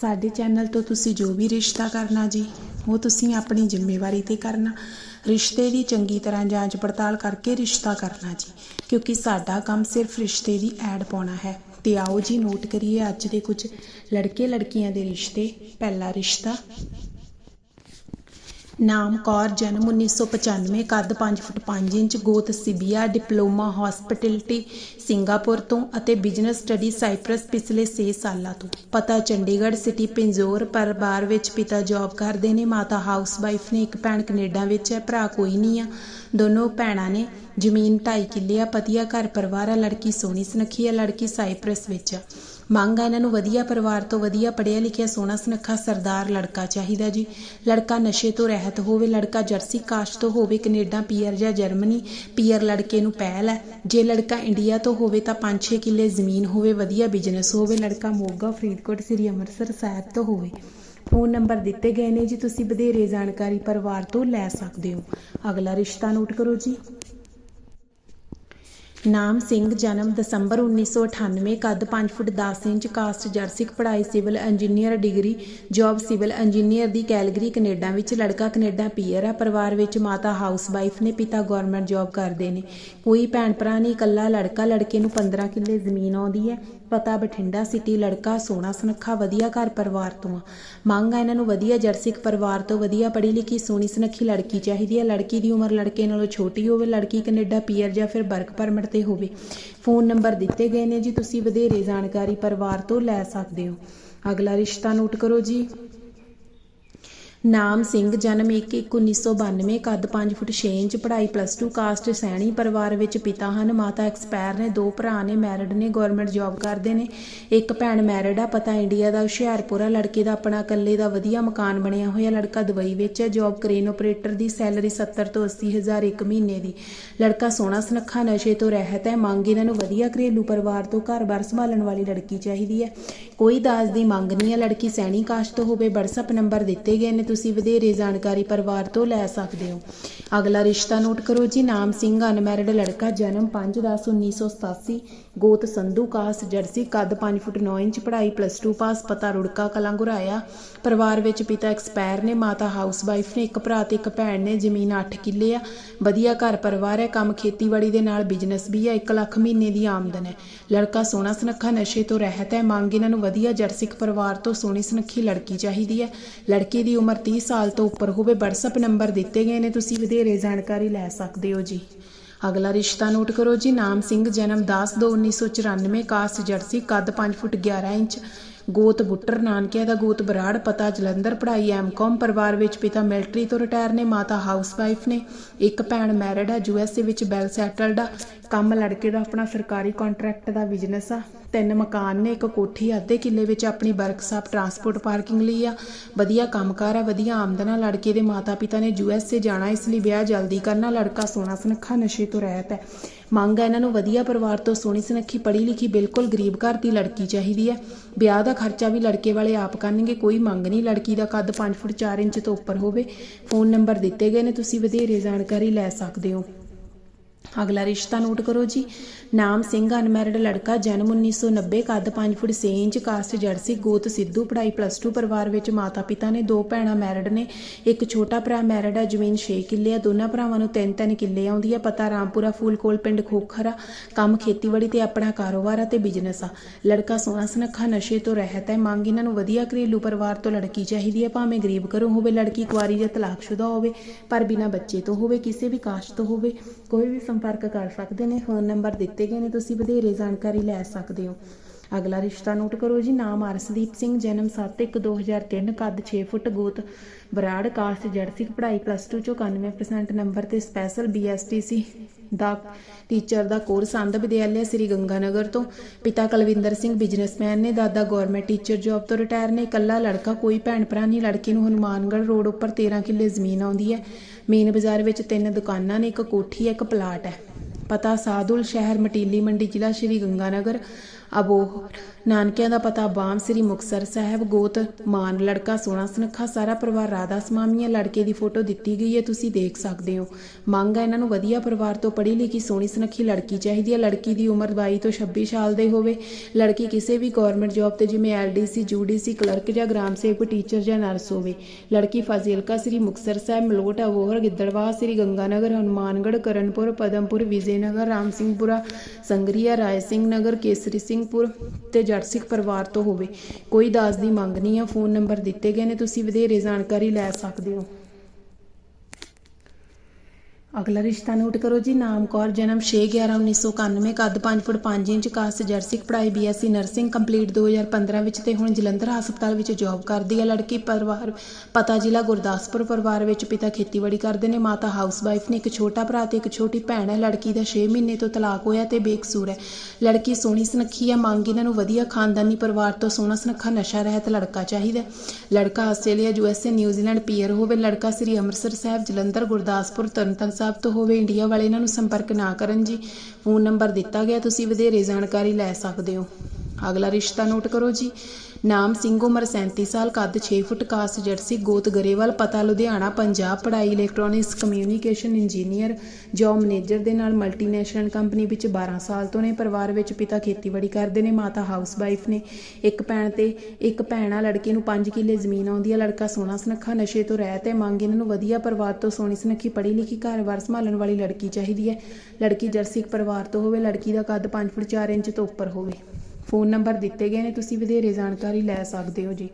ਸਾਡੇ ਚੈਨਲ ਤੋਂ ਤੁਸੀਂ ਜੋ ਵੀ ਰਿਸ਼ਤਾ ਕਰਨਾ ਜੀ, ਉਹ ਤੁਸੀਂ ਆਪਣੀ ਜ਼ਿੰਮੇਵਾਰੀ ਤੇ ਕਰਨਾ। ਰਿਸ਼ਤੇ ਦੀ ਚੰਗੀ ਤਰ੍ਹਾਂ ਜਾਂਚ ਪੜਤਾਲ ਕਰਕੇ ਰਿਸ਼ਤਾ ਕਰਨਾ ਜੀ, ਕਿਉਂਕਿ ਸਾਡਾ ਕੰਮ ਸਿਰਫ ਰਿਸ਼ਤੇ ਦੀ ਐਡ ਪਾਉਣਾ ਹੈ। ਤੇ ਆਓ ਜੀ ਨੋਟ ਕਰੀਏ ਅੱਜ ਦੇ ਕੁਝ ਲੜਕੇ ਲੜਕੀਆਂ ਦੇ ਰਿਸ਼ਤੇ। ਪਹਿਲਾ ਰਿਸ਼ਤਾ ਨਾਮ ਕੌਰ, ਜਨਮ 1995 ਕੱਦ 5 ਫੁੱਟ 5 ਇੰਚ, ਗੋਤ ਸਿਬੀਆ, ਡਿਪਲੋਮਾ ਹਸਪਿਟੈਲਿਟੀ ਸਿੰਗਾਪੁਰ ਤੋਂ ਅਤੇ ਬਿਜ਼ਨਸ ਸਟੱਡੀ ਸਾਈਪ੍ਰਸ ਪਿਛਲੇ 6 ਸਾਲਾਂ ਤੋਂ। ਪਤਾ ਚੰਡੀਗੜ੍ਹ ਸਿਟੀ ਪਿੰਜੋਰ ਪਰਿਵਾਰ ਵਿੱਚ ਪਿਤਾ ਜੌਬ ਕਰਦੇ ਨੇ, ਮਾਤਾ ਹਾਊਸਵਾਈਫ ਨੇ, ਇੱਕ ਭੈਣ ਕੈਨੇਡਾ ਵਿੱਚ ਹੈ, ਭਰਾ ਕੋਈ ਨਹੀਂ ਆ। ਦੋਨੋਂ ਭੈਣਾਂ ਨੇ ਜ਼ਮੀਨ 2.5 ਕਿੱਲੇ ਆ, ਪਤੀਆ ਘਰ ਪਰਿਵਾਰ ਆ, ਲੜਕੀ ਸੋਹਣੀ ਸੁਨੱਖੀ ਆ, ਲੜਕੀ ਸਾਈਪ੍ਰਸ ਵਿੱਚ ਆ। ਮੰਗ ਆ ਇਹਨਾਂ ਨੂੰ ਵਧੀਆ ਪਰਿਵਾਰ ਤੋਂ ਵਧੀਆ ਪੜ੍ਹਿਆ ਲਿਖਿਆ ਸੋਹਣਾ ਸੁਨੱਖਾ ਸਰਦਾਰ ਲੜਕਾ ਚਾਹੀਦਾ ਜੀ। ਲੜਕਾ ਨਸ਼ੇ ਤੋਂ ਰਹਿਤ ਹੋਵੇ, ਲੜਕਾ ਜਰਸੀ ਕਾਸਟ ਤੋਂ ਹੋਵੇ, ਕੈਨੇਡਾ ਪੀਆਰ ਜਾਂ ਜਰਮਨੀ ਪੀਆਰ ਲੜਕੇ ਨੂੰ ਪਹਿਲ ਹੈ। ਜੇ ਲੜਕਾ ਇੰਡੀਆ ਤੋਂ ਹੋਵੇ ਤਾਂ 5-6 ਕਿੱਲੇ ਜ਼ਮੀਨ ਹੋਵੇ, ਵਧੀਆ ਬਿਜ਼ਨਸ ਹੋਵੇ, ਲੜਕਾ ਮੋਗਾ, ਫਰੀਦਕੋਟ, ਸ੍ਰੀ ਅੰਮ੍ਰਿਤਸਰ ਸਾਹਿਬ ਤੋਂ ਹੋਵੇ। ਫੋਨ ਨੰਬਰ ਦਿੱਤੇ ਗਏ ਨੇ ਜੀ, ਤੁਸੀਂ ਵਧੇਰੇ ਜਾਣਕਾਰੀ ਪਰਿਵਾਰ ਤੋਂ ਲੈ ਸਕਦੇ ਹੋ। ਅਗਲਾ ਰਿਸ਼ਤਾ ਨੋਟ ਕਰੋ ਜੀ। ਨਾਮ ਸਿੰਘ, ਜਨਮ ਦਸੰਬਰ 1998 ਕੱਦ 5 ਫੁੱਟ 10 ਇੰਚ, ਕਾਸਟ ਜਰਸਿਕ, ਪੜ੍ਹਾਈ civil engineer, degree, job civil engineer ਦੀ ਕੈਲਗਰੀ ਕੈਨੇਡਾ ਵਿੱਚ, ਲੜਕਾ ਕੈਨੇਡਾ ਪੀਅਰ ਹੈ, ਪਰਿਵਾਰ ਵਿੱਚ ਮਾਤਾ ਹਾਊਸਵਾਈਫ ਨੇ, ਪਿਤਾ ਗਵਰਨਮੈਂਟ ਜੌਬ ਕਰਦੇ ਨੇ। ਕੋਈ ਭੈਣ ਭਰਾ ਨਹੀਂ, ਇਕੱਲਾ ਲੜਕਾ, ਲੜਕੇ ਨੂੰ 15 ਕਿੱਲੇ ਜ਼ਮੀਨ ਆਉਂਦੀ ਹੈ। ਪਤਾ ਬਠਿੰਡਾ ਸਿਟੀ ਲੜਕਾ, ਸੋਹਣਾ ਸੁਨੱਖਾ, ਵਧੀਆ ਘਰ ਪਰਿਵਾਰ ਤੋਂ ਆ। ਮੰਗ ਆ ਇਹਨਾਂ ਨੂੰ ਵਧੀਆ ਜਰਸਿਕ ਪਰਿਵਾਰ ਤੋਂ ਵਧੀਆ ਪੜ੍ਹੀ ਲਿਖੀ, ਸੋਹਣੀ ਸੁਨੱਖੀ ਲੜਕੀ ਚਾਹੀਦੀ ਹੈ ਲੜਕੀ ਦੀ ਉਮਰ ਲੜਕੇ ਨਾਲੋਂ ਛੋਟੀ ਹੋਵੇ, ਲੜਕੀ ਕੈਨੇਡਾ ਪੀਅਰ ਜਾਂ ਫਿਰ ਵਰਕ ਪਰਮਿਟ ਤੇ ਹੋਵੇ। ਫੋਨ ਨੰਬਰ ਦਿੱਤੇ ਗਏ ਨੇ ਜੀ, ਤੁਸੀਂ ਵਧੇਰੇ ਜਾਣਕਾਰੀ ਪਰਿਵਾਰ ਤੋਂ ਲੈ ਸਕਦੇ ਹੋ। ਅਗਲਾ ਰਿਸ਼ਤਾ ਨੋਟ ਕਰੋ ਜੀ। ਨਾਮ ਸਿੰਘ, ਜਨਮ 1/1992 ਕੱਦ 5 ਫੁੱਟ 6 ਇੰਚ, ਪੜ੍ਹਾਈ ਪਲੱਸ 2 ਕਾਸਟ ਸੈਣੀ, ਪਰਿਵਾਰ ਵਿੱਚ ਪਿਤਾ ਹਨ ਮਾਤਾ ਐਕਸਪਾਇਰ ਨੇ, ਦੋ ਭਰਾ ਨੇ ਮੈਰਿਡ ਨੇ ਗਵਰਨਮੈਂਟ ਜੌਬ ਕਰਦੇ ਨੇ। ਇੱਕ ਭੈਣ ਮੈਰਿਡ ਆ, ਪਤਾ ਇੰਡੀਆ ਦਾ, ਹੁਸ਼ਿਆਰਪੁਰ ਆ, ਲੜਕੇ ਦਾ ਆਪਣਾ ਇਕੱਲੇ ਦਾ ਵਧੀਆ ਮਕਾਨ ਬਣਿਆ ਹੋਇਆ, ਲੜਕਾ ਦੁਬਈ ਵਿੱਚ ਹੈ ਜੌਬ ਕਰੇਨ ਆਪਰੇਟਰ ਦੀ ਸੈਲਰੀ 70 ਤੋਂ 80 ਹਜ਼ਾਰ ਇੱਕ ਮਹੀਨੇ ਦੀ। ਲੜਕਾ ਸੋਹਣਾ, ਸੁਨੱਖਾ, ਨਸ਼ੇ ਤੋਂ ਰਹਿਤ ਹੈ, ਮੰਗ ਇਹਨਾਂ ਨੂੰ ਵਧੀਆ ਘਰੇਲੂ ਪਰਿਵਾਰ ਤੋਂ ਘਰ-ਬਾਰ ਸੰਭਾਲਣ ਵਾਲੀ ਲੜਕੀ ਚਾਹੀਦੀ ਹੈ। ਕੋਈ ਦਾਜ ਦੀ ਮੰਗ ਨਹੀਂ ਹੈ, ਲੜਕੀ ਸੈਣੀ ਕਾਸਟ ਤੋਂ ਹੋਵੇ, WhatsApp ਨੰਬਰ ਦਿੱਤੇ ਗਏ ਨੇ ਤੁਸੀਂ ਵਧੇਰੇ ਜਾਣਕਾਰੀ ਪਰਿਵਾਰ ਤੋਂ ਲੈ ਸਕਦੇ ਹੋ। ਅਗਲਾ ਰਿਸ਼ਤਾ ਨੋਟ ਕਰੋ ਜੀ। ਨਾਮ ਸਿੰਘ ਅਨਮੈਰਿਡ ਲੜਕਾ, ਜਨਮ 5/10/1987 ਗੋਤ ਸੰਧੂ, ਕਾਸ, ਜਰਸੀ, ਕੱਦ 5 ਫੁੱਟ 9 ਇੰਚ, ਪੜ੍ਹਾਈ ਪਲੱਸ 2 ਪਾਸ, ਪਤਾ ਰੁੜਕਾ, ਕਲਾਂ ਗੁਰਾਇਆ ਪਰਿਵਾਰ ਵਿੱਚ ਪਿਤਾ ਐਕਸਪਾਇਰ ਨੇ, ਮਾਤਾ ਹਾਊਸ ਵਾਈਫ ਨੇ, ਇੱਕ ਭਰਾ ਤੇ ਇੱਕ ਭੈਣ ਨੇ, ਜ਼ਮੀਨ 8 ਕਿੱਲੇ ਆ। ਵਧੀਆ ਘਰ ਪਰਿਵਾਰ ਹੈ, ਕੰਮ ਖੇਤੀਬਾੜੀ ਦੇ ਨਾਲ ਬਿਜ਼ਨਸ ਵੀ ਹੈ 1 ਲੱਖ ਮਹੀਨੇ ਦੀ ਆਮਦਨ ਹੈ। ਲੜਕਾ ਸੋਹਣਾ ਸੁਨੱਖਾ, ਨਸ਼ੇ ਤੋਂ ਰਹਿਤ ਹੈ, ਮੰਗ ਇਹਨਾਂ ਨੂੰ ਵਧੀਆ ਜਰਸਿਕ ਪਰਿਵਾਰ ਤੋਂ ਸੋਹਣੀ ਸੁਨੱਖੀ ਲੜਕੀ ਚਾਹੀਦੀ ਹੈ। ਲੜਕੀ ਦੀ ਉਮਰ 30 ਸਾਲ ਤੋਂ ਉੱਪਰ ਹੋਵੇ, WhatsApp ਨੰਬਰ ਦਿੱਤੇ ਗਏ ਨੇ, ਤੁਸੀਂ ਵਧੇਰੇ ਜਾਣਕਾਰੀ ਲੈ ਸਕਦੇ ਹੋ ਜੀ। ਅਗਲਾ ਰਿਸ਼ਤਾ ਨੋਟ ਕਰੋ ਜੀ, ਨਾਮ ਸਿੰਘ, ਜਨਮ 10/2/1994 ਕਾਸਟ ਜਰਸੀ, ਕੱਦ 5 ਫੁੱਟ 11 ਇੰਚ, ਗੋਤ ਬੁੱਟਰ, ਨਾਨਕਿਆਂ ਦਾ ਗੋਤ ਬਰਾੜ, ਪਤਾ ਜਲੰਧਰ, ਪੜ੍ਹਾਈ ਐਮਕਾਮ, ਪਰਿਵਾਰ ਵਿੱਚ ਪਿਤਾ ਮਿਲਟਰੀ ਤੋਂ ਰਿਟਾਇਰ ਨੇ, ਮਾਤਾ ਹਾਊਸਵਾਈਫ ਨੇ, ਇੱਕ ਭੈਣ ਮੈਰਿਡ ਹੈ ਯੂਐਸਏ ਵਿੱਚ ਵੈਲ ਸੈਟਲਡ ਆ, ਕੰਮ ਲੜਕੇ ਦਾ ਆਪਣਾ ਸਰਕਾਰੀ ਕੰਟਰੈਕਟ ਦਾ ਬਿਜ਼ਨਸ ਆ। ਤਿੰਨ ਮਕਾਨ ਨੇ, ਇੱਕ ਕੋਠੀ ਅੱਧੇ ਕਿੱਲੇ ਵਿੱਚ ਆਪਣੀ ਵਰਕਸ਼ਾਪ, ਟਰਾਂਸਪੋਰਟ ਪਾਰਕਿੰਗ ਲਈ ਆ। ਵਧੀਆ ਕੰਮਕਾਰ ਆ, ਵਧੀਆ ਆਮਦਨ ਆ। ਲੜਕੇ ਦੇ ਮਾਤਾ-ਪਿਤਾ ਨੇ ਯੂਐਸਏ ਜਾਣਾ, ਇਸ ਲਈ ਵਿਆਹ ਜਲਦੀ ਕਰਨਾ। ਲੜਕਾ ਸੋਹਣਾ ਸੁਨੱਖਾ, ਨਸ਼ੇ ਤੋਂ ਰਹਿਤ ਹੈ ਮੰਗ ਹੈ ਇਹਨਾਂ ਨੂੰ ਵਧੀਆ ਪਰਿਵਾਰ ਤੋਂ ਸੋਹਣੀ ਸੁਨੱਖੀ ਪੜ੍ਹੀ ਲਿਖੀ ਬਿਲਕੁਲ ਗਰੀਬ ਘਰ ਦੀ ਲੜਕੀ ਚਾਹੀਦੀ ਹੈ ਵਿਆਹ ਦਾ ਖਰਚਾ ਵੀ ਲੜਕੇ ਵਾਲੇ ਆਪ ਕਰਨਗੇ, ਕੋਈ ਮੰਗ ਨਹੀਂ। ਲੜਕੀ ਦਾ ਕੱਦ 5 ਫੁੱਟ 4 ਇੰਚ ਤੋਂ ਉੱਪਰ ਹੋਵੇ। ਫੋਨ ਨੰਬਰ ਦਿੱਤੇ ਗਏ ਨੇ, ਤੁਸੀਂ ਵਧੇਰੇ ਜਾਣਕਾਰੀ ਲੈ ਸਕਦੇ ਹੋ। ਅਗਲਾ ਰਿਸ਼ਤਾ ਨੋਟ ਕਰੋ ਜੀ। ਨਾਮ ਸਿੰਘ, ਅਨਮੈਰਿਡ ਲੜਕਾ, ਜਨਮ 1990 ਕੱਦ 5 ਫੁੱਟ 6 ਇੰਚ ਕਾਸਟ ਜਰਸੀ, ਗੋਤ ਸਿੱਧੂ, ਪੜ੍ਹਾਈ ਪਲੱਸ 2 ਪਰਿਵਾਰ ਵਿੱਚ ਮਾਤਾ ਪਿਤਾ ਨੇ, ਦੋ ਭੈਣਾਂ ਮੈਰਿਡ ਨੇ, ਇੱਕ ਛੋਟਾ ਭਰਾ ਮੈਰਿਡ ਹੈ ਜ਼ਮੀਨ 6 ਕਿੱਲੇ ਆ, ਦੋਨਾਂ ਭਰਾਵਾਂ ਨੂੰ ਤਿੰਨ ਤਿੰਨ ਕਿੱਲੇ ਆਉਂਦੀ ਆ, ਪਤਾ ਰਾਮਪੁਰਾ ਫੂਲ ਕੋਲ ਪਿੰਡ ਖੋਖਰ ਆ, ਕੰਮ ਖੇਤੀਬਾੜੀ ਤੇ ਆਪਣਾ ਕਾਰੋਬਾਰ ਆ ਤੇ ਬਿਜ਼ਨਸ ਆ। ਲੜਕਾ ਸੋਹਣਾ ਸੁਨੱਖਾ, ਨਸ਼ੇ ਤੋਂ ਰਹਿਤ ਹੈ ਮੰਗ ਇਹਨਾਂ ਨੂੰ ਵਧੀਆ ਘਰੇਲੂ ਪਰਿਵਾਰ ਤੋਂ ਲੜਕੀ ਚਾਹੀਦੀ ਹੈ ਭਾਵੇਂ ਗਰੀਬ ਘਰੋਂ ਹੋਵੇ, ਲੜਕੀ ਕੁਆਰੀ ਜਾਂ ਤਲਾਕਸ਼ੁਦਾ ਹੋਵੇ, ਪਰ ਬਿਨਾਂ ਬੱਚੇ ਤੋਂ ਹੋਵੇ, ਕਿਸੇ ਵੀ ਕਾਸਟ ਤੋਂ ਹੋਵੇ, ਕੋਈ ਵੀ ਸੰਪਰਕ ਕਰ ਸਕਦੇ ਨੇ ਫੋਨ ਨੰਬਰ ਦਿੱਤੇ ਗਏ ਨੇ, ਤੁਸੀਂ ਵਧੇਰੇ ਜਾਣਕਾਰੀ ਲੈ ਸਕਦੇ ਹੋ। ਅਗਲਾ ਰਿਸ਼ਤਾ ਨੋਟ ਕਰੋ ਜੀ, ਨਾਮ ਅਰਸ਼ਦੀਪ ਸਿੰਘ, ਜਨਮ 7/1/2003 ਕੱਦ 6 ਫੁੱਟ, ਗੋਤ ਬਰਾੜ, ਕਾਸਟ ਜਰਸੀ ਪੜ੍ਹਾਈ ਪਲੱਸ 2 ਚੋਂ 91% ਨੰਬਰ ਤੇ ਸਪੈਸ਼ਲ ਬੀਐਸਟੀਸੀ ਦਾ ਟੀਚਰ ਦਾ ਕੋਰਸ ਅੰਧ ਵਿਦਿਆਲਿਆ ਸ੍ਰੀ ਗੰਗਾਨਗਰ ਤੋਂ। ਪਿਤਾ ਕੁਲਵਿੰਦਰ ਸਿੰਘ ਬਿਜ਼ਨਸਮੈਨ ਨੇ, ਦਾਦਾ ਗਵਰਨਮੈਂਟ ਟੀਚਰ ਜੌਬ ਤੋਂ ਰਿਟਾਇਰ ਨੇ। ਇਕੱਲਾ ਲੜਕਾ, ਕੋਈ ਭੈਣ ਭਰਾ ਨਹੀਂ। ਲੜਕੀ ਨੂੰ ਹਨੂਮਾਨਗੜ੍ਹ ਰੋਡ ਉੱਪਰ 13 ਕਿੱਲੇ ਜ਼ਮੀਨ ਆਉਂਦੀ ਹੈ। ਮੇਨ ਬਾਜ਼ਾਰ ਵਿੱਚ ਤਿੰਨ ਦੁਕਾਨਾਂ ਨੇ, ਇੱਕ ਕੋਠੀ ਹੈ ਇੱਕ ਪਲਾਟ ਹੈ। ਪਤਾ ਸਾਧੂਲ ਸ਼ਹਿਰ, ਮਟੀਲੀ ਮੰਡੀ, ਜ਼ਿਲ੍ਹਾ ਸ਼੍ਰੀ ਗੰਗਾਨਗਰ। ਅਬੋਹ ਨਾਨਕਿਆਂ ਦਾ ਪਤਾ ਬਾਮ ਸ੍ਰੀ ਮੁਕਤਸਰ ਸਾਹਿਬ, ਗੋਤ, ਮਾਨ, ਲੜਕਾ ਸੋਹਣਾ ਸੁਨੱਖਾ, ਸਾਰਾ ਪਰਿਵਾਰ ਰਾਧਾ ਸਮਾਮੀਆਂ ਲੜਕੇ ਦੀ ਫੋਟੋ ਦਿੱਤੀ ਗਈ ਹੈ, ਤੁਸੀਂ ਦੇਖ ਸਕਦੇ ਹੋ। ਮੰਗ ਹੈ ਇਹਨਾਂ ਨੂੰ ਵਧੀਆ ਪਰਿਵਾਰ ਤੋਂ ਪੜ੍ਹੀ ਲਿਖੀ, ਸੋਹਣੀ ਸੁਨੱਖੀ ਲੜਕੀ ਚਾਹੀਦੀ ਹੈ। ਲੜਕੀ ਦੀ ਉਮਰ 22 ਤੋਂ 26 ਸਾਲ ਦੇ ਹੋਵੇ। ਲੜਕੀ ਕਿਸੇ ਵੀ ਗਵਰਨਮੈਂਟ ਜੌਬ ਤੇ, ਜਿਵੇਂ ਐਲਡੀਸੀ, ਯੂਡੀਸੀ, ਕਲਰਕ ਜਾਂ ਗ੍ਰਾਮ ਸੇਵਕ, ਟੀਚਰ ਜਾਂ ਨਰਸ ਹੋਵੇ। ਲੜਕੀ ਫਾਜ਼ਿਲਕਾ ਸ੍ਰੀ ਮੁਕਤਸਰ ਸਾਹਿਬ, ਮਲੋਟ ਅਬੋਹਰ ਗਿੱਦੜਵਾਹ, ਸ੍ਰੀ ਗੰਗਾਨਗਰ, ਹਨੂਮਾਨਗੜ੍ਹ, ਕਰਨਪੁਰ, ਪਦਮਪੁਰ, ਵਿਜੇਨਗਰ ਰਾਮ ਸਿੰਘਪੁਰਾ ਸੰਗਰੀਆ ਰਾਏ ਸਿੰਘ ਨਗਰ, ਕੇਸਰੀ, ਸਿੰਘਪੁਰ ਤੇ ਜੱਟ ਸਿੱਖ ਪਰਿਵਾਰ ਤੋਂ ਹੋਵੇ। ਕੋਈ ਦਾਸ ਦੀ ਮੰਗ ਨਹੀਂ ਆ। ਫੋਨ ਨੰਬਰ ਦਿੱਤੇ ਗਏ ਨੇ। ਤੁਸੀਂ ਵਧੇਰੇ ਜਾਣਕਾਰੀ ਲੈ ਸਕਦੇ ਹੋ। ਅਗਲਾ ਰਿਸ਼ਤਾ ਨੋਟ ਕਰੋ ਜੀ, ਨਾਮ ਕੌਰ, ਜਨਮ 6/11/1991 ਕੱਦ 5 ਫੁੱਟ 5 ਇੰਚ, ਕਾਸਟ ਜਰਸਿਕ ਪੜ੍ਹਾਈ ਬੀਐਸਸੀ ਨਰਸਿੰਗ ਕੰਪਲੀਟ 2015 ਵਿੱਚ ਤੇ ਹੁਣ ਜਲੰਧਰ ਹਸਪਤਾਲ ਵਿੱਚ ਜੌਬ ਕਰਦੀ ਹੈ ਲੜਕੀ ਪਰਿਵਾਰ, ਪਤਾ ਜ਼ਿਲ੍ਹਾ ਗੁਰਦਾਸਪੁਰ ਪਰਿਵਾਰ ਵਿੱਚ ਪਿਤਾ ਖੇਤੀਬਾੜੀ ਕਰਦੇ ਨੇ, ਮਾਤਾ ਹਾਊਸਵਾਈਫ ਨੇ ਇੱਕ ਛੋਟਾ ਭਰਾ ਤੇ ਇੱਕ ਛੋਟੀ ਭੈਣ ਹੈ। ਲੜਕੀ ਦਾ 6 ਮਹੀਨੇ ਤੋਂ ਤਲਾਕ ਹੋਇਆ ਤੇ ਬੇਕਸੂਰ ਹੈ। ਲੜਕੀ ਸੋਹਣੀ ਸੁਨੱਖੀ ਹੈ ਮੰਗ ਇਹਨਾਂ ਨੂੰ ਵਧੀਆ ਖਾਨਦਾਨੀ ਪਰਿਵਾਰ ਤੋਂ ਸੋਹਣਾ ਸੁਨੱਖਾ ਨਸ਼ਾ ਰਹਿਤ ਲੜਕਾ ਚਾਹੀਦਾ ਲੜਕਾ ਆਸਟ੍ਰੇਲੀਆ ਯੂਐਸਏ ਨਿਊਜ਼ੀਲੈਂਡ, ਪੀਅਰ ਹੋਵੇ। ਲੜਕਾ ਸ੍ਰੀ ਅੰਮ੍ਰਿਤਸਰ ਸਾਹਿਬ, ਜਲੰਧਰ, ਗੁਰਦਾਸਪੁਰ ਤਰਨਤਾਰਨ ਸਾਹਿਬ ਤੋਂ ਹੋਵੇ, ਇੰਡੀਆ ਵਾਲੇ ਇਹਨਾਂ ਨੂੰ ਸੰਪਰਕ ਨਾ ਕਰਨ ਜੀ। ਫੋਨ ਨੰਬਰ ਦਿੱਤਾ ਗਿਆ, ਤੁਸੀਂ ਵਧੇਰੇ ਜਾਣਕਾਰੀ ਲੈ ਸਕਦੇ ਹੋ। ਅਗਲਾ ਰਿਸ਼ਤਾ ਨੋਟ ਕਰੋ ਜੀ। ਨਾਮ ਸਿੰਘ, ਉਮਰ 37 ਸਾਲ, ਕੱਦ 6 ਫੁੱਟ ਕਾਸਟ ਜਰਸੀ, ਗੋਤ ਗਰੇਵਾਲ, ਪਤਾ ਲੁਧਿਆਣਾ, ਪੰਜਾਬ, ਪੜ੍ਹਾਈ electronics communication engineer job manager ਦੇ ਨਾਲ ਮਲਟੀਨੈਸ਼ਨਲ ਕੰਪਨੀ ਵਿੱਚ 12 ਸਾਲ ਤੋਂ ਨੇ, ਪਰਿਵਾਰ ਵਿੱਚ ਪਿਤਾ ਖੇਤੀਬਾੜੀ ਕਰਦੇ ਨੇ, ਮਾਤਾ ਹਾਊਸਵਾਈਫ ਨੇ। ਇੱਕ ਭੈਣ ਤੇ ਇੱਕ ਭੈਣ ਆ, ਲੜਕੀ ਨੂੰ 5 ਕਿੱਲੇ ਜ਼ਮੀਨ ਆਉਂਦੀ ਹੈ ਲੜਕਾ ਸੋਹਣਾ ਸੁਨੱਖਾ, ਨਸ਼ੇ ਤੋਂ ਰਹਿਤ ਹੈ, ਮੰਗ ਇਹਨਾਂ ਨੂੰ ਵਧੀਆ ਪਰਿਵਾਰ ਤੋਂ ਸੋਹਣੀ ਸੁਨੱਖੀ, ਪੜ੍ਹੀ ਲਿਖੀ, ਘਰ-ਬਾਰ ਸੰਭਾਲਣ ਵਾਲੀ ਲੜਕੀ ਚਾਹੀਦੀ ਹੈ। ਲੜਕੀ ਜਰਸੀ ਪਰਿਵਾਰ ਤੋਂ ਹੋਵੇ, ਲੜਕੀ ਦਾ ਕੱਦ 5 ਫੁੱਟ 4 ਇੰਚ ਤੋਂ ਉੱਪਰ ਹੋਵੇ। ਫੋਨ ਨੰਬਰ ਦਿੱਤੇ ਗਏ ਨੇ, ਤੁਸੀਂ ਵਧੇਰੇ ਜਾਣਕਾਰੀ ਲੈ ਸਕਦੇ ਹੋ ਜੀ।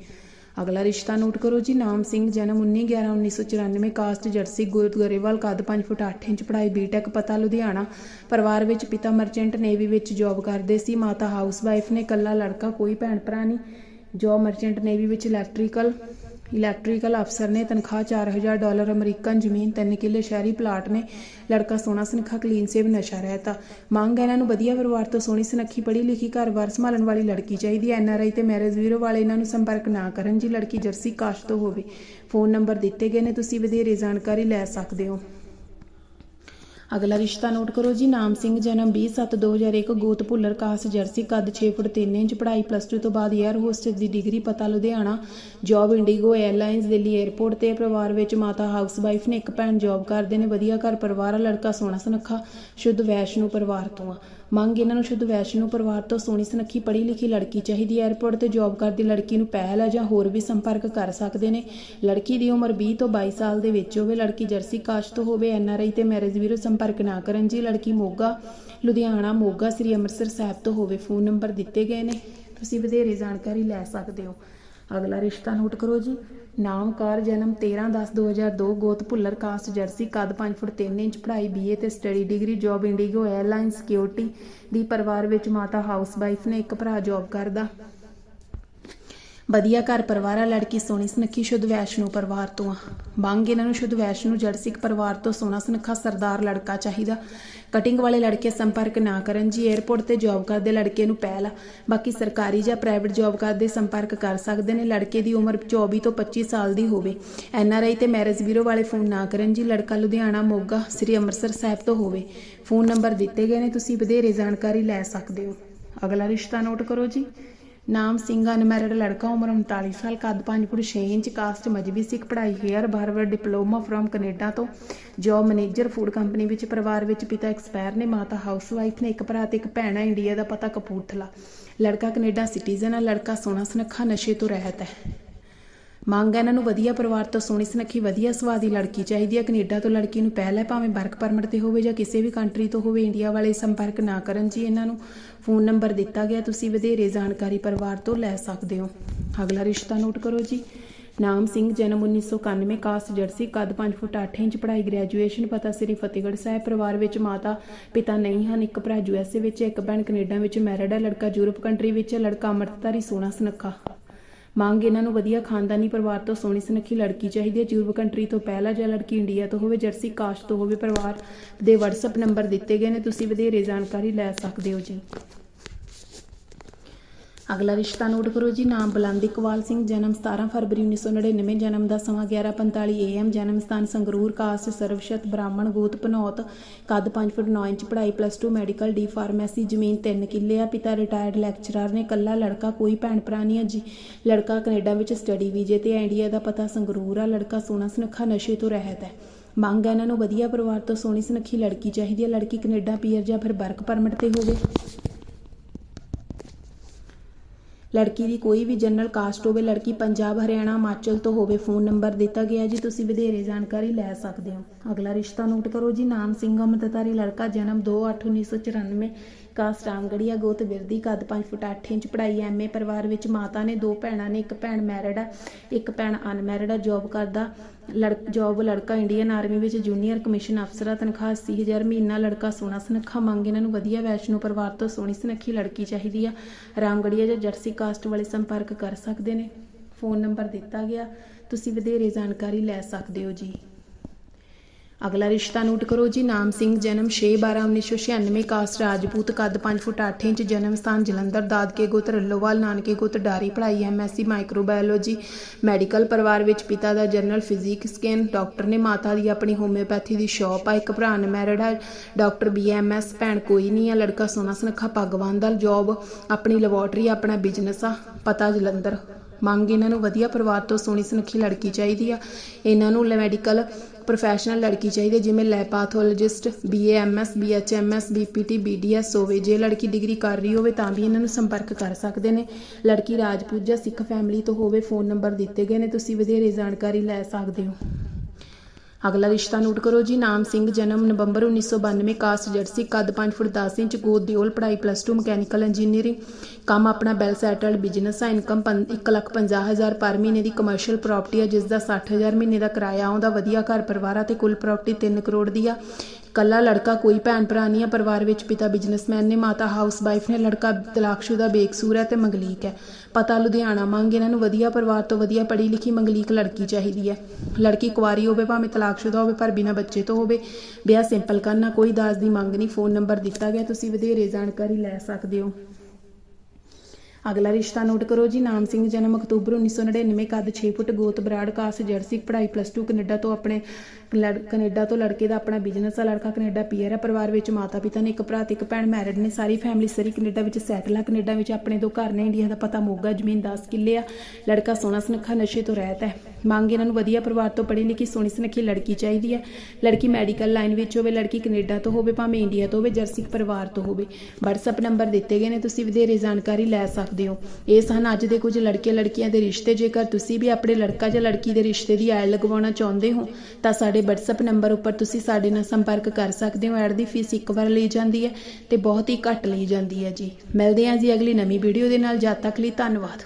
ਅਗਲਾ ਰਿਸ਼ਤਾ ਨੋਟ ਕਰੋ ਜੀ, ਨਾਮ ਸਿੰਘ, ਜਨਮ 19/11/1994 ਕਾਸਟ ਜਰਸੀ ਗੁਰਦੁਆਰੇਵਾਲ ਕੱਦ 5 ਫੁੱਟ 8 ਇੰਚ, ਪੜ੍ਹਾਈ ਬੀਟੈਕ ਪਤਾ ਲੁਧਿਆਣਾ। ਪਰਿਵਾਰ ਵਿੱਚ ਪਿਤਾ ਮਰਚੈਂਟ ਨੇਵੀ ਵਿੱਚ ਜੌਬ ਕਰਦੇ ਸੀ, ਮਾਤਾ ਹਾਊਸਵਾਈਫ ਨੇ ਇਕੱਲਾ ਲੜਕਾ, ਕੋਈ ਭੈਣ ਭਰਾ ਨਹੀਂ ਜੌਬ ਮਰਚੈਂਟ ਨੇਵੀ ਵਿੱਚ ਇਲੈਕਟ੍ਰੀਕਲ ਇਲੈਕਟ੍ਰੀਕਲ ਅਫਸਰ ਨੇ ਤਨਖਾਹ 4000 ਡਾਲਰ ਅਮਰੀਕਨ ਜ਼ਮੀਨ 3 ਕਿੱਲੇ ਸ਼ਹਿਰੀ ਪਲਾਟ ਨੇ। ਲੜਕਾ ਸੋਹਣਾ ਸੁਨੱਖਾ, ਕਲੀਨ ਸੇਵ, ਨਸ਼ਾ ਰਹਿਤਾ। ਮੰਗ ਇਹਨਾਂ ਨੂੰ ਵਧੀਆ ਪਰਿਵਾਰ ਤੋਂ ਸੋਹਣੀ ਸੁਨੱਖੀ ਪੜ੍ਹੀ ਲਿਖੀ ਘਰ-ਬਾਰ ਸੰਭਾਲਣ ਵਾਲੀ ਲੜਕੀ ਚਾਹੀਦੀ ਹੈ। ਐਨਆਰਆਈ ਤੇ ਮੈਰਿਜ ਵੀਰੋ ਵਾਲੇ ਇਹਨਾਂ ਨੂੰ ਸੰਪਰਕ ਨਾ ਕਰਨ ਜੀ ਲੜਕੀ ਜਰਸੀ ਕਾਸ਼ ਤੋਂ ਹੋਵੇ। ਫੋਨ ਨੰਬਰ ਦਿੱਤੇ ਗਏ ਨੇ, ਤੁਸੀਂ ਵਧੇਰੇ ਜਾਣਕਾਰੀ ਲੈ ਸਕਦੇ ਹੋ। ਅਗਲਾ ਰਿਸ਼ਤਾ ਨੋਟ ਕਰੋ ਜੀ, ਨਾਮ ਸਿੰਘ, ਜਨਮ 20/7/2001 ਗੋਤ ਭੁੱਲਰ, ਕਾਸ, ਜਰਸੀ, ਕੱਦ 6 ਫੁੱਟ 3 ਇੰਚ, ਪੜ੍ਹਾਈ ਪਲੱਸ 2 ਤੋਂ ਬਾਅਦ 에ਅਰ ਹੋਸਟਸ ਦੀ ਡਿਗਰੀ ਪਤਾ Ludhiana job IndiGo airlines Delhi airport ਤੇ ਪਰਿਵਾਰ ਵਿੱਚ ਮਾਤਾ ਹਾਊਸ ਵਾਈਫ ਨੇ ਇੱਕ ਭੈਣ ਜੌਬ ਕਰਦੇ ਨੇ, ਵਧੀਆ ਘਰ ਪਰਿਵਾਰ ਆ, ਲੜਕਾ ਸੋਹਣਾ ਸੁਨੱਖਾ, ਸ਼ੁੱਧ ਵੈਸ਼ਨੂ ਪਰਿਵਾਰ ਤੋਂ ਆ। ਮੰਗ ਇਹਨਾਂ ਨੂੰ ਸ਼ੁੱਧ ਵੈਸ਼ਨੂ ਪਰਿਵਾਰ ਤੋਂ ਸੋਹਣੀ ਸੁਨੱਖੀ ਪੜ੍ਹੀ ਲਿਖੀ ਲੜਕੀ ਚਾਹੀਦੀ ਹੈ। 에ਅਰਪੋਰਟ ਤੇ ਜੌਬ ਕਰਦੀ ਲੜਕੀ ਨੂੰ ਪਹਿਲ ਹੈ ਜਾਂ ਹੋਰ ਵੀ ਸੰਪਰਕ ਕਰ ਸਕਦੇ ਨੇ। ਲੜਕੀ ਦੀ ਉਮਰ 20 ਤੋਂ 22 ਸਾਲ ਦੇ ਵਿੱਚ ਹੋਵੇ, ਲੜਕੀ ਜਰਸੀ ਕਾਸ਼ ਤੋਂ ਹੋਵੇ ਐਨਆਰਆਈ ਤੇ ਮੈਰਿਜ ਵੀਰੋ ਸੰਪਰਕ ਨਾ ਕਰਨ ਜੀ। ਲੜਕੀ ਮੋਗਾ, ਲੁਧਿਆਣਾ, ਮੋਗਾ, ਸ੍ਰੀ ਅੰਮ੍ਰਿਤਸਰ ਸਾਹਿਬ ਤੋਂ ਹੋਵੇ, ਫੋਨ ਨੰਬਰ ਦਿੱਤੇ ਗਏ ਨੇ। ਤੁਸੀਂ ਵਧੇਰੇ ਜਾਣਕਾਰੀ ਲੈ ਸਕਦੇ ਹੋ। ਅਗਲਾ ਰਿਸ਼ਤਾ ਨੋਟ ਕਰੋ ਜੀ। ਨਾਮਕਾਰ ਜਨਮ 13/10/2002 ਗੋਤ ਭੁੱਲਰ, ਕਾਸਟ ਜਰਸੀ, ਕੱਦ 5 ਫੁੱਟ 3 ਇੰਚ, ਪੜ੍ਹਾਈ ਬੀਏ ਤੇ study degree job IndiGo airline security ਦੀ ਪਰਿਵਾਰ ਵਿੱਚ ਮਾਤਾ ਹਾਊਸਵਾਈਫ ਨੇ ਇੱਕ ਭਰਾ ਜੌਬ ਕਰਦਾ। ਵਧੀਆ ਘਰ ਪਰਿਵਾਰ ਆ, ਲੜਕੀ ਸੋਹਣੀ ਸੁਨੱਖੀ, ਸ਼ੁੱਧ ਵੈਸ਼ਨੂ ਪਰਿਵਾਰ ਤੋਂ ਆ। ਮੰਗ ਇਹਨਾਂ ਨੂੰ ਸ਼ੁੱਧ ਵੈਸ਼ਨੂ, ਜੜ ਸਿੱਖ ਪਰਿਵਾਰ ਤੋਂ ਸੋਹਣਾ ਸੁਨੱਖਾ ਸਰਦਾਰ ਲੜਕਾ ਚਾਹੀਦਾ। ਕਟਿੰਗ ਵਾਲੇ ਲੜਕੇ ਸੰਪਰਕ ਨਾ ਕਰਨ ਜੀ 에ਅਰਪੋਰਟ ਤੇ ਜੌਬ ਕਰਦੇ ਲੜਕੇ ਨੂੰ ਪਹਿਲ ਆ। ਬਾਕੀ ਸਰਕਾਰੀ ਜਾਂ ਪ੍ਰਾਈਵੇਟ ਜੌਬ ਕਰਦੇ ਸੰਪਰਕ ਕਰ ਸਕਦੇ ਨੇ, ਲੜਕੇ ਦੀ ਉਮਰ 24 ਤੋਂ 25 ਸਾਲ ਦੀ ਹੋਵੇ। ਐੱਨ ਆਰ ਆਈ ਤੇ ਮੈਰਿਜ ਬਿਊਰੋ ਵਾਲੇ ਫੋਨ ਨਾ ਕਰਨ ਜੀ, ਲੜਕਾ ਲੁਧਿਆਣਾ, ਮੋਗਾ, ਸ੍ਰੀ ਅੰਮ੍ਰਿਤਸਰ ਸਾਹਿਬ ਤੋਂ ਹੋਵੇ। ਫੋਨ ਨੰਬਰ ਦਿੱਤੇ ਗਏ ਨੇ, ਤੁਸੀਂ ਵਧੇਰੇ ਜਾਣਕਾਰੀ ਲੈ ਸਕਦੇ ਹੋ। ਅਗਲਾ ਰਿਸ਼ਤਾ ਨੋਟ ਕਰੋ ਜੀ। ਨਾਮ ਸਿੰਘ ਅਨਮੈਰਿਡ ਲੜਕਾ ਉਮਰ 39 ਸਾਲ, ਕੱਦ 5 foot 6 inch, caste Mazhabi, Sikh ਪੜ੍ਹਾਈ, hair barber diploma firm Canada ਤੋਂ ਜੌਬ ਮੈਨੇਜਰ ਫੂਡ ਕੰਪਨੀ ਵਿੱਚ, ਪਰਿਵਾਰ ਵਿੱਚ ਪਿਤਾ ਐਕਸਪਾਇਰ ਨੇ, ਮਾਤਾ ਹਾਊਸਵਾਈਫ ਨੇ, ਇੱਕ ਭਰਾ ਤੇ ਇੱਕ ਭੈਣ ਹੈ ਇੰਡੀਆ ਦਾ ਪਤਾ ਕਪੂਰਥਲਾ। ਲੜਕਾ ਕੈਨੇਡਾ ਸਿਟੀਜ਼ਨ ਹੈ ਲੜਕਾ ਸੋਹਣਾ ਸੁਨੱਖਾ ਨਸ਼ੇ ਤੋਂ ਰਹਿਤ ਹੈ। ਮੰਗ ਹੈ ਇਹਨਾਂ ਨੂੰ ਵਧੀਆ ਪਰਿਵਾਰ ਤੋਂ ਸੋਹਣੀ ਸੁਨੱਖੀ, ਵਧੀਆ ਸੁਭਾਅ ਦੀ ਲੜਕੀ ਚਾਹੀਦੀ ਹੈ। ਕੈਨੇਡਾ ਤੋਂ ਲੜਕੀ ਨੂੰ ਪਹਿਲ ਹੈ ਭਾਵੇਂ ਵਰਕ ਪਰਮਿਟ ਤੇ ਹੋਵੇ ਜਾਂ ਕਿਸੇ ਵੀ ਕੰਟਰੀ ਤੋਂ ਹੋਵੇ ਇੰਡੀਆ ਵਾਲੇ ਸੰਪਰਕ ਨਾ ਕਰਨ ਜੀ ਇਹਨਾਂ ਨੂੰ ਫੋਨ ਨੰਬਰ ਦਿੱਤਾ ਗਿਆ। ਤੁਸੀਂ ਵਧੇਰੇ ਜਾਣਕਾਰੀ ਪਰਿਵਾਰ ਤੋਂ ਲੈ ਸਕਦੇ ਹੋ। ਅਗਲਾ ਰਿਸ਼ਤਾ ਨੋਟ ਕਰੋ ਜੀ। ਨਾਮ ਸਿੰਘ, ਜਨਮ 1991 ਕਾਸਟ ਜਰਸੀ, ਕੱਦ 5 ਫੁੱਟ 8 ਇੰਚ, ਪੜ੍ਹਾਈ ਗ੍ਰੈਜੂਏਸ਼ਨ ਪਤਾ ਸ੍ਰੀ ਫਤਿਹਗੜ੍ਹ ਸਾਹਿਬ। ਪਰਿਵਾਰ ਵਿੱਚ ਮਾਤਾ, ਪਿਤਾ ਨਹੀਂ ਹਨ, ਇੱਕ ਭਰਾ ਯੂਐਸਏ ਵਿੱਚ, ਇੱਕ ਭੈਣ ਕੈਨੇਡਾ ਵਿੱਚ ਮੈਰਿਡ ਹੈ, ਲੜਕਾ ਯੂਰਪ ਕੰਟਰੀ ਵਿੱਚ ਹੈ ਲੜਕਾ ਅੰਮ੍ਰਿਤਧਾਰੀ, ਸੋਹਣਾ, ਸੁਨੱਖਾ। ਮੰਗ ਇਹਨਾਂ ਨੂੰ ਵਧੀਆ ਖਾਨਦਾਨੀ ਪਰਿਵਾਰ ਤੋਂ ਸੋਹਣੀ ਸੁਨੱਖੀ ਲੜਕੀ ਚਾਹੀਦੀ ਹੈ। ਯੂਰਪ ਕੰਟਰੀ ਤੋਂ ਪਹਿਲਾ ਜਾਂ ਲੜਕੀ ਇੰਡੀਆ ਤੋਂ ਹੋਵੇ, ਜਰਸੀ ਕਾਸਟ ਤੋਂ ਹੋਵੇ, ਪਰਿਵਾਰ ਦੇ WhatsApp ਨੰਬਰ ਦਿੱਤੇ ਗਏ ਨੇ। ਤੁਸੀਂ ਵਧੇਰੇ ਜਾਣਕਾਰੀ ਲੈ ਸਕਦੇ ਹੋ ਜੀ। ਅਗਲਾ ਰਿਸ਼ਤਾ ਨੋਟ ਕਰੋ ਜੀ, ਨਾਮ ਬਲੰਦ ਇਕਬਾਲ ਸਿੰਘ, ਜਨਮ 17 ਫਰਵਰੀ 1999 ਜਨਮ ਦਾ ਸਮਾਂ 11:45 AM ਜਨਮ ਸਥਾਨ ਸੰਗਰੂਰ, ਕਾਸਟ ਸਰਵਸ਼ਤ, ਬ੍ਰਾਹਮਣ ਗੋਤ ਪਨੌਤ, ਕੱਦ 5 ਫੁੱਟ 9 ਇੰਚ, ਪੜ੍ਹਾਈ ਪਲੱਸ 2 ਮੈਡੀਕਲ ਡੀ ਫਾਰਮੇਸੀ ਜ਼ਮੀਨ 3 ਕਿੱਲੇ ਆ, ਪਿਤਾ ਰਿਟਾਇਰਡ ਲੈਕਚਰਰ ਨੇ ਕੱਲਾ ਲੜਕਾ, ਕੋਈ ਭੈਣ ਭਰਾ ਨਹੀਂ ਹੈ ਜੀ ਲੜਕਾ ਕੈਨੇਡਾ ਵਿੱਚ ਸਟੱਡੀ ਵੀਜ਼ੇ ਤੇ ਇੰਡੀਆ ਦਾ ਪਤਾ ਸੰਗਰੂਰ ਆ, ਲੜਕਾ ਸੋਹਣਾ ਸੁਨੱਖਾ ਨਸ਼ੇ ਤੋਂ ਰਹਿਤ ਹੈ। ਮੰਗ ਹੈ ਇਹਨਾਂ ਨੂੰ ਵਧੀਆ ਪਰਿਵਾਰ ਤੋਂ ਸੋਹਣੀ ਸੁਨੱਖੀ ਲੜਕੀ ਚਾਹੀਦੀ ਹੈ, ਲੜਕੀ ਕੈਨੇਡਾ, ਪੀਅਰ ਜਾਂ ਫਿਰ ਵਰਕ ਪਰਮਿਟ ਤੇ ਹੋਵੇ। ਲੜਕੀ ਦੀ ਕੋਈ ਵੀ ਜਨਰਲ ਕਾਸਟ ਹੋਵੇ, ਲੜਕੀ ਪੰਜਾਬ, ਹਰਿਆਣਾ, ਹਿਮਾਚਲ ਤੋਂ ਹੋਵੇ, ਫੋਨ ਨੰਬਰ ਦਿੱਤਾ ਗਿਆ ਜੀ, ਤੁਸੀਂ ਵਧੇਰੇ ਜਾਣਕਾਰੀ ਲੈ ਸਕਦੇ ਹੋ। ਅਗਲਾ ਰਿਸ਼ਤਾ ਨੋਟ ਕਰੋ ਜੀ, ਨਾਮ ਸਿੰਘ ਅਮਰਤਤਾਰੀ ਲੜਕਾ ਜਨਮ 2/8/1994 ਕਾਸਟ ਆਮਗੜੀਆ ਗੋਤ ਵਿਰਦੀ ਕੱਦ 5 ਫੁੱਟ 8 ਇੰਚ ਪੜ੍ਹਾਈ ਐਮਏ ਪਰਿਵਾਰ ਵਿੱਚ ਮਾਤਾ ਨੇ ਦੋ ਭੈਣਾਂ ਨੇ, ਇੱਕ ਭੈਣ ਮੈਰਿਡ ਆ, ਇੱਕ ਭੈਣ ਅਨਮੈਰਿਡ ਆ। ਜੌਬ ਕਰਦਾ ਲੜ, ਜੌਬ ਲੜਕਾ ਇੰਡੀਅਨ ਆਰਮੀ ਵਿੱਚ ਜੂਨੀਅਰ ਕਮਿਸ਼ਨ ਅਫਸਰ ਆ। ਤਨਖਾਹ 80000 ਮਹੀਨਾ, ਲੜਕਾ ਸੋਹਣਾ ਸੁਨੱਖਾ ਮੰਗ ਇਹਨਾਂ ਨੂੰ ਵਧੀਆ ਵੈਸ਼ਨੂ ਪਰਿਵਾਰ ਤੋਂ ਸੋਹਣੀ ਸੁਨੱਖੀ ਲੜਕੀ ਚਾਹੀਦੀ ਆ। ਰਾਮਗੜੀਆ ਜਾਂ ਜਰਸੀ ਕਾਸਟ ਵਾਲੇ ਸੰਪਰਕ ਕਰ ਸਕਦੇ ਨੇ। ਫੋਨ ਨੰਬਰ ਦਿੱਤਾ ਗਿਆ। ਤੁਸੀਂ ਵਧੇਰੇ ਜਾਣਕਾਰੀ ਲੈ ਸਕਦੇ ਹੋ ਜੀ। ਅਗਲਾ ਰਿਸ਼ਤਾ ਨੋਟ ਕਰੋ ਜੀ, ਨਾਮ ਸਿੰਘ, ਜਨਮ 6/12/1996 ਕਾਸਟ ਰਾਜਪੂਤ, ਕੱਦ 5 ਫੁੱਟ 8 ਇੰਚ, ਜਨਮ ਸਥਾਨ ਜਲੰਧਰ, ਦਾਦਕੇ ਗੁੱਤ, ਰੱਲੋਵਾਲ, ਨਾਨਕੇ ਗੁੱਤ, ਡਾਰੀ ਪੜ੍ਹਾਈ, ਐਮਐਸਸੀ, ਮਾਈਕਰੋਬਾਇਓਲੋਜੀ, ਮੈਡੀਕਲ ਪਰਿਵਾਰ ਵਿੱਚ ਪਿਤਾ ਦਾ ਜਨਰਲ ਫਿਜ਼ਿਕਸ ਸਕੈਨ, ਡਾਕਟਰ ਨੇ ਮਾਤਾ ਦੀ ਆਪਣੀ ਹੋਮਿਓਪੈਥੀ ਦੀ ਸ਼ਾਪ ਆ, ਇੱਕ ਭਰਾ ਅਨਮੈਰਿਡ ਹੈ ਡਾਕਟਰ ਬੀਐਮਐਸ, ਭੈਣ ਕੋਈ ਨਹੀਂ ਆ, ਲੜਕਾ ਸੋਨਾ ਸੁਨੱਖਾ ਭਗਵਾਨ ਦਾ, ਜੌਬ ਆਪਣੀ ਲੈਬੋਰਟਰੀ, ਆਪਣਾ ਬਿਜ਼ਨਸ ਆ, ਪਤਾ ਜਲੰਧਰ। ਮੰਗ ਇਹਨਾਂ ਨੂੰ ਵਧੀਆ ਪਰਿਵਾਰ ਤੋਂ ਸੋਹਣੀ ਸੁਨੱਖੀ ਲੜਕੀ ਚਾਹੀਦੀ ਆ। ਇਹਨਾਂ ਨੂੰ ਮੈਡੀਕਲ ਪ੍ਰੋਫੈਸ਼ਨਲ ਲੜਕੀ ਚਾਹੀਦੀ ਹੈ, ਜਿਵੇਂ ਲੈਪਾਥੋਲੋਜਿਸਟ ਬੀਏਐਮਐਸ ਬੀਐਚਐਮਐਸ ਬੀਪੀਟੀ ਬੀਡੀਐਸ ਹੋਵੇ। ਜੇ ਲੜਕੀ ਡਿਗਰੀ ਕਰ ਰਹੀ ਹੋਵੇ ਤਾਂ ਵੀ ਇਹਨਾਂ ਨੂੰ ਸੰਪਰਕ ਕਰ ਸਕਦੇ ਨੇ। ਲੜਕੀ ਰਾਜਪੂਤ ਜਾਂ ਸਿੱਖ ਫੈਮਿਲੀ ਤੋਂ ਹੋਵੇ ਫੋਨ ਨੰਬਰ ਦਿੱਤੇ ਗਏ ਨੇ। ਤੁਸੀਂ ਵਧੇਰੇ ਜਾਣਕਾਰੀ ਲੈ ਸਕਦੇ ਹੋ। ਅਗਲਾ ਰਿਸ਼ਤਾ ਨੋਟ ਕਰੋ ਜੀ, ਨਾਮ ਸਿੰਘ, ਜਨਮ ਨਵੰਬਰ 1992 ਕਾਸਟ, ਜਰਸੀ, ਕੱਦ 5 ਫੁੱਟ 10 ਇੰਚ, ਗੋਦ ਦਿਓਲ ਪੜ੍ਹਾਈ ਪਲੱਸ 2 ਮਕੈਨੀਕਲ ਇੰਜੀਨੀਅਰਿੰਗ ਕੰਮ ਆਪਣਾ ਵੈਲ ਸੈਟਲਡ ਬਿਜ਼ਨਸ ਆ ਇਨਕਮ 150000 ਪਰ ਮਹੀਨੇ ਦੀ ਕਮਰਸ਼ੀਅਲ ਪ੍ਰਾਪਰਟੀ ਆ ਜਿਸ ਦਾ 60000 ਮਹੀਨੇ ਦਾ ਕਿਰਾਇਆ ਆਉਂਦਾ ਵਧੀਆ ਘਰ ਪਰਿਵਾਰ ਆ ਤੇ ਕੁੱਲ ਪ੍ਰਾਪਰਟੀ 3 ਕਰੋੜ ਦੀ ਆ। ਕੱਲਾ ਲੜਕਾ ਕੋਈ ਭੈਣ ਭਰਾ ਨਹੀਂ ਹੈ। ਪਰਿਵਾਰ ਵਿੱਚ ਪਿਤਾ ਬਿਜ਼ਨਸਮੈਨ ਨੇ, ਮਾਤਾ ਹਾਊਸਵਾਈਫ ਨੇ, ਲੜਕਾ ਤਲਾਕਸ਼ੁਦਾ ਬੇਕਸੂਰ ਹੈ ਤੇ ਮੰਗਲੀਕ ਹੈ। ਪਤਾ ਲੁਧਿਆਣਾ ਮੰਗ, ਇਹਨਾਂ ਨੂੰ ਵਧੀਆ ਪਰਿਵਾਰ ਤੋਂ ਵਧੀਆ ਪੜ੍ਹੀ ਲਿਖੀ ਮੰਗਲੀਕ ਲੜਕੀ ਚਾਹੀਦੀ ਹੈ। ਲੜਕੀ ਕੁਆਰੀ ਹੋਵੇ, ਭਾਵੇਂ ਤਲਾਕਸ਼ੁਦਾ ਹੋਵੇ, ਪਰ ਬਿਨਾਂ ਬੱਚੇ ਤੋਂ ਹੋਵੇ। ਵਿਆਹ ਸਿੰਪਲ ਕਰਨਾ ਕੋਈ ਦਾਜ ਦੀ ਮੰਗ ਨਹੀਂ। ਫੋਨ ਨੰਬਰ ਦਿੱਤਾ ਗਿਆ, ਤੁਸੀਂ ਵਧੇਰੇ ਜਾਣਕਾਰੀ ਲੈ ਸਕਦੇ ਹੋ। ਅਗਲਾ ਰਿਸ਼ਤਾ ਨੋਟ ਕਰੋ ਜੀ, ਨਾਮ ਸਿੰਘ, ਜਨਮ ਅਕਤੂਬਰ 1999 ਕੱਦ 6 ਫੁੱਟ, ਗੋਤ ਬਰਾੜ, ਕਾਸ, ਜਰਸੀ, ਪੜ੍ਹਾਈ ਪਲੱਸ 2 ਕੈਨੇਡਾ ਤੋਂ ਆਪਣੇ ਕੈਨੇਡਾ ਤੋਂ ਲੜਕੇ ਦਾ ਆਪਣਾ ਬਿਜ਼ਨਸ ਆ, ਲੜਕਾ ਕੈਨੇਡਾ ਪੀਅਰ ਆ ਪਰਿਵਾਰ ਵਿੱਚ ਮਾਤਾ ਪਿਤਾ ਨੇ ਇੱਕ ਭਰਾ ਤੇ ਇੱਕ ਭੈਣ ਮੈਰਿਡ ਨੇ, ਸਾਰੀ ਫੈਮਿਲੀ ਸਰੀ ਕੈਨੇਡਾ ਵਿੱਚ ਸੈਟਲ ਆ, ਕੈਨੇਡਾ ਵਿੱਚ ਆਪਣੇ ਦੋ ਘਰ ਨੇ ਇੰਡੀਆ ਦਾ ਪਤਾ ਮੋਗਾ, ਜ਼ਮੀਨ 10 ਕਿੱਲੇ ਆ, ਲੜਕਾ ਸੋਹਣਾ ਸੁਨੱਖਾ, ਨਸ਼ੇ ਤੋਂ ਰਹਿਤ ਹੈ। ਮੰਗ ਇਹਨਾਂ ਨੂੰ ਵਧੀਆ ਪਰਿਵਾਰ ਤੋਂ ਪੜ੍ਹੀ ਲਿਖੀ, ਸੋਹਣੀ ਸੁਨੱਖੀ ਲੜਕੀ ਚਾਹੀਦੀ ਹੈ। ਲੜਕੀ ਮੈਡੀਕਲ ਲਾਈਨ ਵਿੱਚ ਹੋਵੇ, ਲੜਕੀ ਕੈਨੇਡਾ ਤੋਂ ਹੋਵੇ, ਭਾਵੇਂ ਇੰਡੀਆ ਤੋਂ ਹੋਵੇ, ਜਰਸੀ ਪਰਿਵਾਰ ਤੋਂ ਹੋਵੇ। WhatsApp ਨੰਬਰ ਦਿੱਤੇ ਗਏ ਨੇ, ਤੁਸੀਂ ਵਧੇਰੇ ਜਾਣਕਾਰੀ ਲੈ ਸਕਦੇ ਹੋ। ਇਹ ਸਨ ਅੱਜ ਦੇ ਕੁਝ ਲੜਕੇ ਲੜਕੀਆਂ ਦੇ ਰਿਸ਼ਤੇ। ਜੇਕਰ ਤੁਸੀਂ ਵੀ ਆਪਣੇ ਲੜਕਾ ਜਾਂ ਲੜਕੀ ਦੇ ਰਿਸ਼ਤੇ ਦੀ ਐਡ ਲਗਵਾਉਣਾ ਚਾਹੁੰਦੇ ਹੋ, ਤਾਂ ਸਾਡੇ ਸਾਡੇ WhatsApp ਨੰਬਰ ਉੱਪਰ ਤੁਸੀਂ ਸਾਡੇ ਨਾਲ ਸੰਪਰਕ ਕਰ ਸਕਦੇ ਹੋ। ਐਡ ਦੀ ਫੀਸ ਇੱਕ ਵਾਰ ਲਈ ਜਾਂਦੀ ਹੈ ਤੇ ਬਹੁਤ ਹੀ ਘੱਟ ਲਈ ਜਾਂਦੀ ਹੈ ਜੀ। ਮਿਲਦੇ ਹਾਂ ਜੀ ਅਗਲੀ ਨਵੀਂ ਵੀਡੀਓ ਦੇ ਨਾਲ। ਜਦ ਤੱਕ ਲਈ ਧੰਨਵਾਦ।